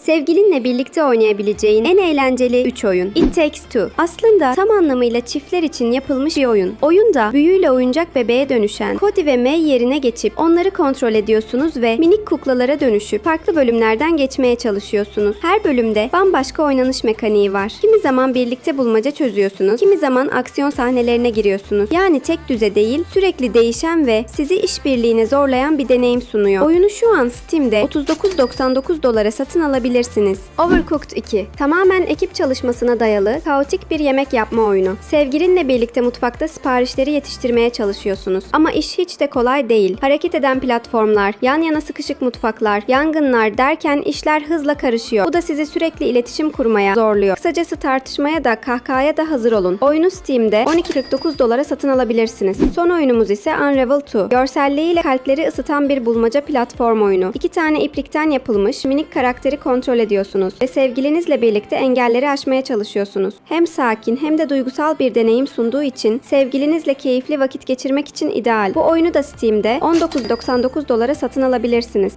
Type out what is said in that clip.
Sevgilinle birlikte oynayabileceğin en eğlenceli 3 oyun. It Takes Two. Aslında tam anlamıyla çiftler için yapılmış bir oyun. Oyunda büyüyle oyuncak bebeğe dönüşen Cody ve May yerine geçip onları kontrol ediyorsunuz ve minik kuklalara dönüşüp farklı bölümlerden geçmeye çalışıyorsunuz. Her bölümde bambaşka oynanış mekaniği var. Kimi zaman birlikte bulmaca çözüyorsunuz, kimi zaman aksiyon sahnelerine giriyorsunuz. Yani tek düze değil, sürekli değişen ve sizi işbirliğine zorlayan bir deneyim sunuyor. Oyunu şu an Steam'de 39.99 dolara satın alabilirsiniz. Overcooked 2 Tamamen ekip çalışmasına dayalı, kaotik bir yemek yapma oyunu. Sevgilinle birlikte mutfakta siparişleri yetiştirmeye çalışıyorsunuz. Ama iş hiç de kolay değil. Hareket eden platformlar, yan yana sıkışık mutfaklar, yangınlar derken işler hızla karışıyor. Bu da sizi sürekli iletişim kurmaya zorluyor. Kısacası tartışmaya da kahkahaya da hazır olun. Oyunu Steam'de 12.49 dolara satın alabilirsiniz. Son oyunumuz ise Unravel 2. Görselliğiyle kalpleri ısıtan bir bulmaca platform oyunu. İki tane iplikten yapılmış minik karakteri kontrol ediyorsunuz ve sevgilinizle birlikte engelleri aşmaya çalışıyorsunuz. Hem sakin hem de duygusal bir deneyim sunduğu için sevgilinizle keyifli vakit geçirmek için ideal. Bu oyunu da Steam'de 19.99 dolara satın alabilirsiniz.